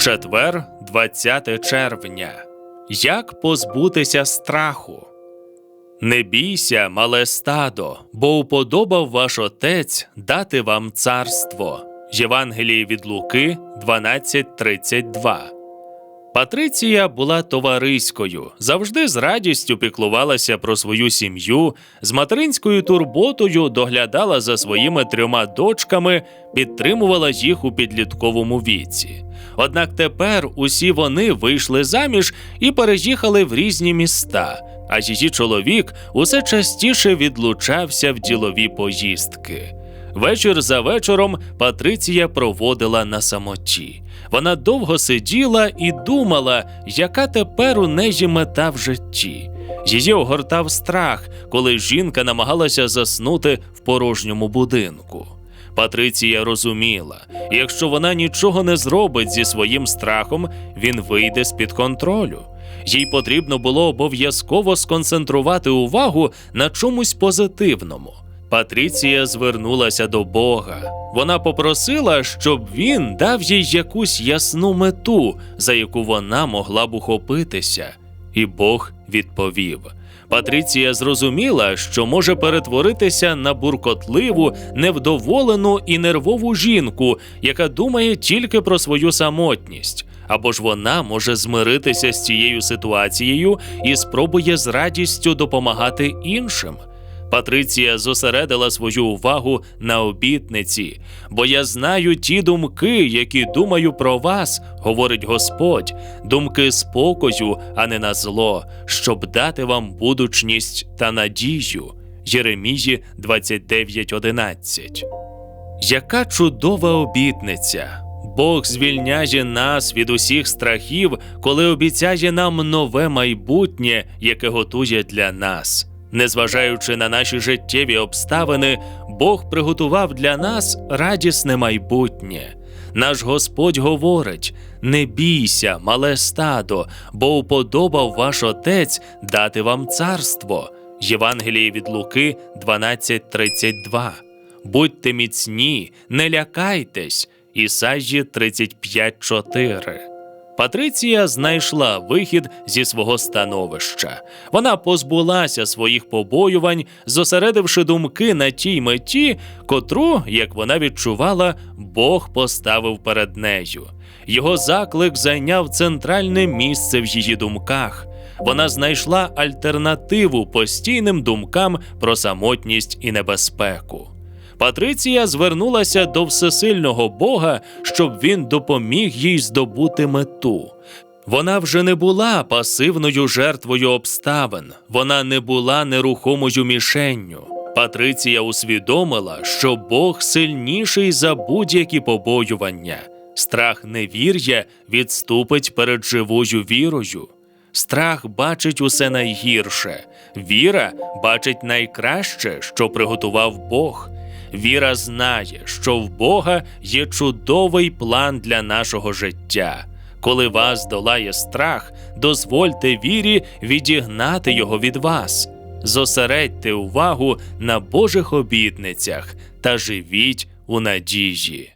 Четвер, 20 червня. Як позбутися страху? Не бійся, мале стадо, бо уподобав ваш отець дати вам царство. Євангеліє від Луки 12.32 Патриція була товариською, завжди з радістю піклувалася про свою сім'ю, з материнською турботою доглядала за своїми трьома дочками, підтримувала їх у підлітковому віці. Однак тепер усі вони вийшли заміж і переїхали в різні міста, а її чоловік усе частіше відлучався в ділові поїздки. Вечір за вечором Патриція проводила на самоті. Вона довго сиділа і думала, яка тепер у неї мета в житті. Її огортав страх, коли жінка намагалася заснути в порожньому будинку. Патриція розуміла, якщо вона нічого не зробить зі своїм страхом, він вийде з-під контролю. Їй потрібно було обов'язково сконцентрувати увагу на чомусь позитивному. Патриція звернулася до Бога. Вона попросила, щоб він дав їй якусь ясну мету, за яку вона могла б ухопитися. І Бог відповів. Патриція зрозуміла, що може перетворитися на буркотливу, невдоволену і нервову жінку, яка думає тільки про свою самотність. Або ж вона може змиритися з цією ситуацією і спробує з радістю допомагати іншим. Патриція зосередила свою увагу на обітниці, бо я знаю ті думки, які думаю про вас, говорить Господь, думки спокою, а не на зло, щоб дати вам будучність та надію. Єремії 29.11 Яка чудова обітниця! Бог звільняє нас від усіх страхів, коли обіцяє нам нове майбутнє, яке готує для нас. Незважаючи на наші життєві обставини, Бог приготував для нас радісне майбутнє. Наш Господь говорить: не бійся, мале стадо, бо уподобав ваш отець дати вам царство. Євангеліє від Луки 12.32 Будьте міцні, не лякайтесь. Ісаї 35.4 Патриція знайшла вихід зі свого становища. Вона позбулася своїх побоювань, зосередивши думки на тій меті, котру, як вона відчувала, Бог поставив перед нею. Його заклик зайняв центральне місце в її думках. Вона знайшла альтернативу постійним думкам про самотність і небезпеку. Патриція звернулася до всесильного Бога, щоб він допоміг їй здобути мету. Вона вже не була пасивною жертвою обставин, вона не була нерухомою мішенню. Патриція усвідомила, що Бог сильніший за будь-які побоювання. Страх невір'я відступить перед живою вірою. Страх бачить усе найгірше, віра бачить найкраще, що приготував Бог. Віра знає, що в Бога є чудовий план для нашого життя. Коли вас долає страх, дозвольте вірі відігнати його від вас. Зосередьте увагу на Божих обітницях та живіть у надії.